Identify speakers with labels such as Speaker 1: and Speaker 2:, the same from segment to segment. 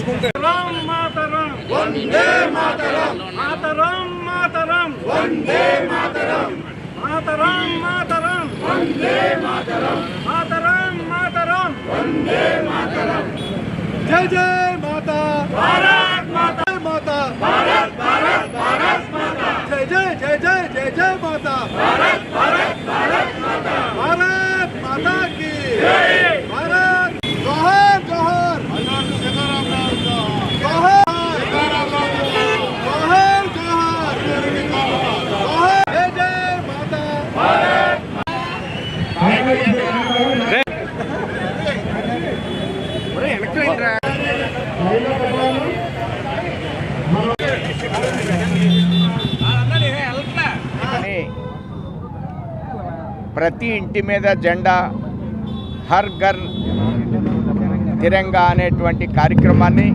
Speaker 1: మాతరం మాతరం వందే మాతరం మాతరం మాతరం వందే మాతరం మాతరం మాతరం వందే మాతరం మాతరం మాతరం వందే మాతరం జై జై మాతా భారత్ మాతా మాతా భారత్ భారత్ భారత్ మాతా జై జై జై జై జై జై మాతా భారత్ భారత్ భారత్ మాతా భారత్ మాతా की భారత్
Speaker 2: ప్రతి ఇంటి మీద జెండా హర్ ఘర్ తిరంగా అనేటువంటి కార్యక్రమాన్ని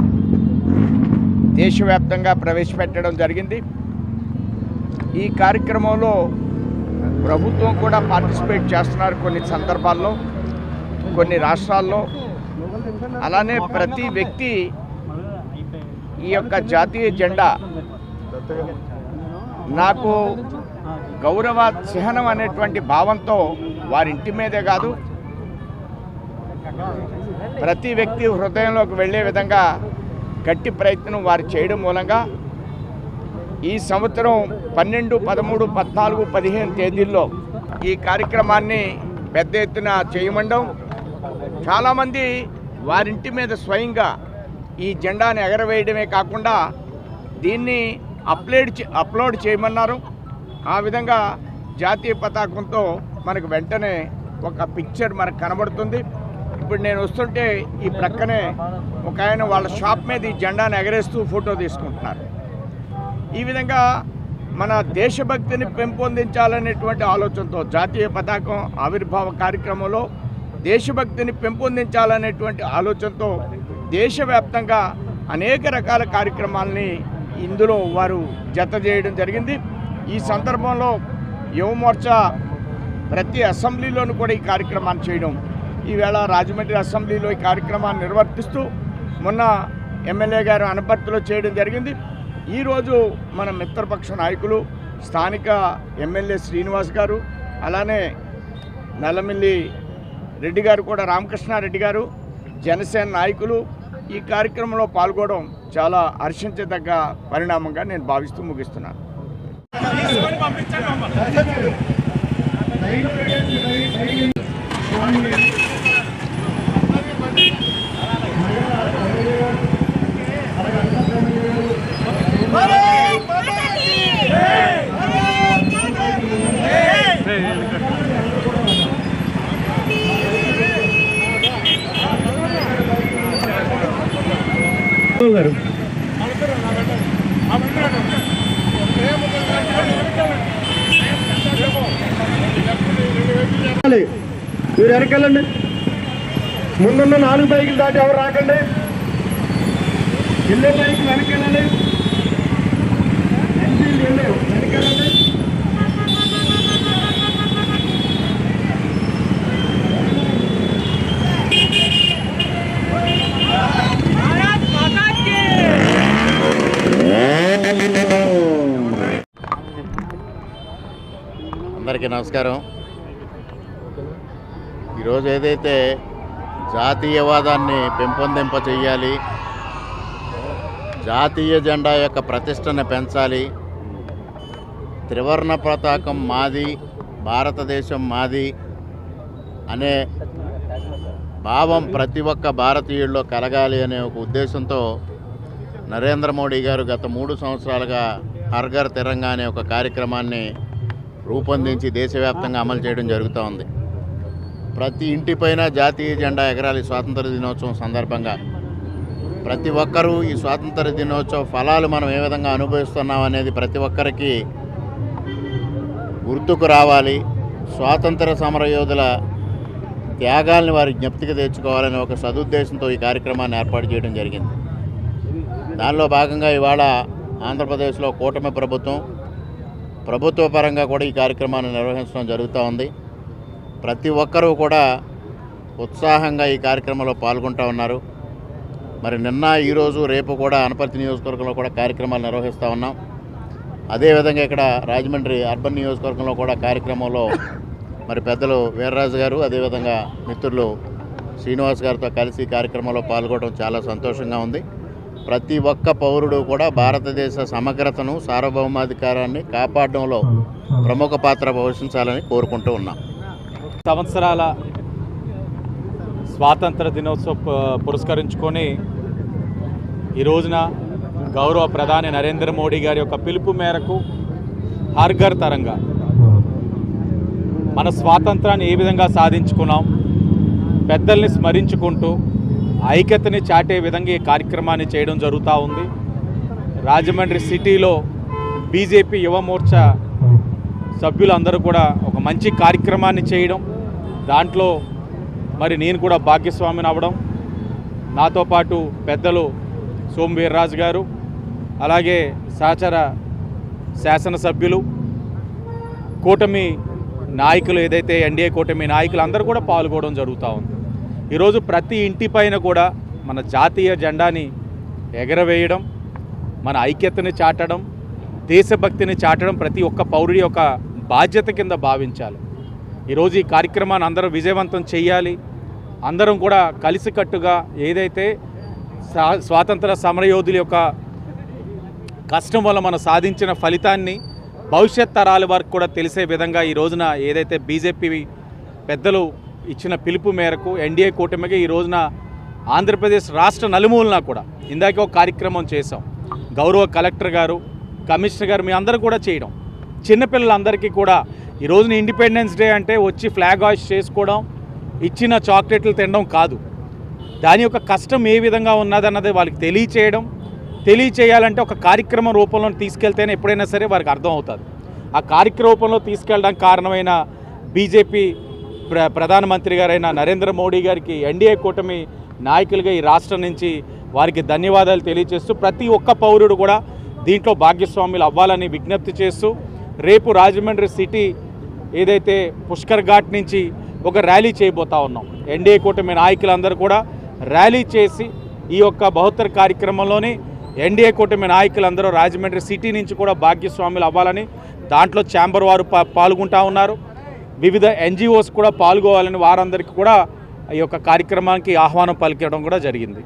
Speaker 2: దేశవ్యాప్తంగా ప్రవేశపెట్టడం జరిగింది. ఈ కార్యక్రమంలో ప్రభుత్వం కూడా పార్టిసిపేట్ చేస్తున్నారు కొన్ని సందర్భాల్లో కొన్ని రాష్ట్రాల్లో. అలానే ప్రతి వ్యక్తి ఈ యొక్క జాతీయ జెండా నాకు గౌరవ చిహ్నం అనేటువంటి భావంతో వారి ఇంటి మీదే కాదు ప్రతి వ్యక్తి హృదయంలోకి వెళ్ళే విధంగా గట్టి ప్రయత్నం వారు చేయడం మూలంగా ఈ సంవత్సరం పన్నెండు పదమూడు పద్నాలుగు పదిహేను తేదీల్లో ఈ కార్యక్రమాన్ని పెద్ద ఎత్తున చేయమండం. చాలామంది వారింటి మీద స్వయంగా ఈ జెండాను ఎగరవేయడమే కాకుండా దీన్ని అప్లోడ్ అప్లోడ్ చేయమన్నారు. ఆ విధంగా జాతీయ పతాకంతో మనకు వెంటనే ఒక పిక్చర్ మనకు కనబడుతుంది. ఇప్పుడు నేను వస్తుంటే ఈ ప్రక్కనే ఒక ఆయన వాళ్ళ షాప్ మీద ఈ జెండాను ఎగరేస్తూ ఫోటో తీసుకుంటున్నారు. ఈ విధంగా మన దేశభక్తిని పెంపొందించాలనేటువంటి ఆలోచనతో జాతీయ పతాకం ఆవిర్భావ కార్యక్రమంలో దేశభక్తిని పెంపొందించాలనేటువంటి ఆలోచనతో దేశవ్యాప్తంగా అనేక రకాల కార్యక్రమాలని ఇందులో వారు జత చేయడం జరిగింది. ఈ సందర్భంలో యువమోర్చా ప్రతి అసెంబ్లీలోనూ కూడా ఈ కార్యక్రమాన్ని చేయడం. ఈవేళ రాజమండ్రి అసెంబ్లీలో ఈ కార్యక్రమాన్ని నిర్వర్తిస్తూ మొన్న ఎమ్మెల్యే గారు అనపర్తిలో చేయడం జరిగింది. ఈరోజు మన మిత్రపక్ష నాయకులు స్థానిక ఎమ్మెల్యే శ్రీనివాస్ గారు అలానే నల్లమిల్లి రెడ్డి గారు కూడా రామకృష్ణారెడ్డి గారు జనసేన నాయకులు ఈ కార్యక్రమంలో పాల్గొనడం చాలా హర్షించదగ్గ పరిణామంగా నేను భావిస్తూ ముగిస్తున్నాను.
Speaker 1: మీరు ఎరకెళ్ళండి ముందున్న నాలుగు బైకులు దాటి ఎవరు రాకండి. వెళ్ళే బైక్ వెనకెళ్ళండి. ఎన్ఫీల్డ్ వెళ్ళే వెనకెళ్ళండి.
Speaker 3: అందరికీ నమస్కారం. ఈరోజు ఏదైతే జాతీయవాదాన్ని పెంపొందింప చేయాలి జాతీయ జెండా యొక్క ప్రతిష్టను పెంచాలి త్రివర్ణ పతాకం మాది భారతదేశం మాది అనే భావం ప్రతి ఒక్క భారతీయుల్లో కలగాలి అనే ఒక ఉద్దేశంతో నరేంద్ర మోడీ గారు గత మూడు సంవత్సరాలుగా హర్ఘర్ తిరంగా అనే ఒక కార్యక్రమాన్ని రూపొందించి దేశవ్యాప్తంగా అమలు చేయడం జరుగుతూ ఉంది. ప్రతి ఇంటిపైన జాతీయ జెండా ఎగరాలి స్వాతంత్ర దినోత్సవం సందర్భంగా. ప్రతి ఒక్కరూ ఈ స్వాతంత్ర దినోత్సవ ఫలాలు మనం ఏ విధంగా అనుభవిస్తున్నాం అనేది ప్రతి ఒక్కరికి గుర్తుకు రావాలి. స్వాతంత్ర సమరయోధుల త్యాగాల్ని వారి జ్ఞప్తికి తెచ్చుకోవాలని ఒక సదుద్దేశంతో ఈ కార్యక్రమాన్ని ఏర్పాటు చేయడం జరిగింది. దానిలో భాగంగా ఇవాళ ఆంధ్రప్రదేశ్లో కూటమి ప్రభుత్వం ప్రభుత్వ పరంగా కూడా ఈ కార్యక్రమాన్ని నిర్వహించడం జరుగుతూ ఉంది. ప్రతి ఒక్కరూ కూడా ఉత్సాహంగా ఈ కార్యక్రమంలో పాల్గొంటూ ఉన్నారు. మరి నిన్న ఈరోజు రేపు కూడా అనపర్తి నియోజకవర్గంలో కూడా కార్యక్రమాలు నిర్వహిస్తూ ఉన్నాం. అదేవిధంగా ఇక్కడ రాజమండ్రి అర్బన్ నియోజకవర్గంలో కూడా కార్యక్రమంలో మరి పెద్దలు వీర్రాజు గారు అదేవిధంగా మిత్రులు శ్రీనివాస్ గారితో కలిసి కార్యక్రమంలో పాల్గొనడం చాలా సంతోషంగా ఉంది. ప్రతి ఒక్క పౌరుడు కూడా భారతదేశ సమగ్రతను సార్వభౌమాధికారాన్ని కాపాడడంలో ప్రముఖ పాత్ర పోషించాలని కోరుకుంటూ ఉన్నాం.
Speaker 4: సంవత్సరాల స్వాతంత్ర దినోత్సవం పురస్కరించుకొని ఈ రోజున గౌరవ ప్రధాని నరేంద్ర మోడీ గారి యొక్క పిలుపు మేరకు హర్ఘర్ తరంగా మన స్వాతంత్రాన్ని ఏ విధంగా సాధించుకున్నాం పెద్దల్ని స్మరించుకుంటూ ఐక్యతని చాటే విధంగా ఈ కార్యక్రమాన్ని చేయడం జరుగుతూ ఉంది. రాజమండ్రి సిటీలో బీజేపీ యువమోర్చా సభ్యులందరూ కూడా ఒక మంచి కార్యక్రమాన్ని చేయడం. దాంట్లో మరి నేను కూడా భాగ్యస్వామిని అవ్వడం. నాతో పాటు పెద్దలు సోము వీర్రాజు గారు అలాగే సహచర శాసనసభ్యులు కూటమి నాయకులు ఏదైతే ఎన్డీఏ కూటమి నాయకులు అందరూ కూడా పాల్గొనడం జరుగుతూ ఉంది. ఈరోజు ప్రతి ఇంటి పైన కూడా మన జాతీయ జెండాని ఎగరవేయడం మన ఐక్యతని చాటడం దేశభక్తిని చాటడం ప్రతి ఒక్క పౌరుడి యొక్క బాధ్యత కింద భావించాలి. ఈరోజు ఈ కార్యక్రమాన్ని అందరం విజయవంతం చేయాలి. అందరం కూడా కలిసికట్టుగా ఏదైతే స్వా- స్వాతంత్ర సమరయోధుల యొక్క కష్టం వల్ల మనం సాధించిన ఫలితాన్ని భవిష్యత్ తరాల వరకు కూడా తెలిసే విధంగా ఈ రోజున ఏదైతే బీజేపీ పెద్దలు ఇచ్చిన పిలుపు మేరకు ఎన్డీఏ కూటమికి ఈ రోజున ఆంధ్రప్రదేశ్ రాష్ట్ర నలుమూలన కూడా ఇందాక ఒక కార్యక్రమం చేశాం. గౌరవ కలెక్టర్ గారు కమిషనర్ గారు మీ అందరూ కూడా చేయడం. చిన్నపిల్లలందరికీ కూడా ఈ రోజున ఇండిపెండెన్స్ డే అంటే వచ్చి ఫ్లాగ్ హాయిస్ట్ చేసుకోవడం ఇచ్చిన చాక్లెట్లు తినడం కాదు. దాని యొక్క కష్టం ఏ విధంగా ఉన్నదన్నది వాళ్ళకి తెలియచేయడం. తెలియచేయాలంటే ఒక కార్యక్రమం రూపంలో తీసుకెళ్తేనే ఎప్పుడైనా సరే వారికి అర్థం అవుతుంది. ఆ కార్యక్రమ రూపంలో తీసుకెళ్ళడానికి కారణమైన బీజేపీ ప్ర ప్రధానమంత్రి గారైన నరేంద్ర మోడీ గారికి ఎన్డీఏ కూటమి నాయకులుగా ఈ రాష్ట్రం నుంచి వారికి ధన్యవాదాలు తెలియజేస్తూ ప్రతి ఒక్క పౌరుడు కూడా దీంట్లో భాగ్యస్వాములు అవ్వాలని విజ్ఞప్తి చేస్తూ రేపు రాజమండ్రి సిటీ ఏదైతే పుష్కర్ ఘాట్ నుంచి ఒక ర్యాలీ చేయబోతా ఉన్నాం. ఎన్డీఏ కూటమి నాయకులందరూ కూడా ర్యాలీ చేసి ఈ యొక్క బహుత్తర కార్యక్రమంలోని ఎన్డీఏ కూటమి నాయకులందరూ రాజమండ్రి సిటీ నుంచి కూడా భాగ్యస్వాములు అవ్వాలని దాంట్లో ఛాంబర్ వారు పాల్గొంటా ఉన్నారు. వివిధ ఎన్జిఓస్ కూడా పాల్గొవాలని వారందరికీ కూడా ఈ యొక్క కార్యక్రమానికి ఆహ్వానం పలికడం కూడా జరిగింది.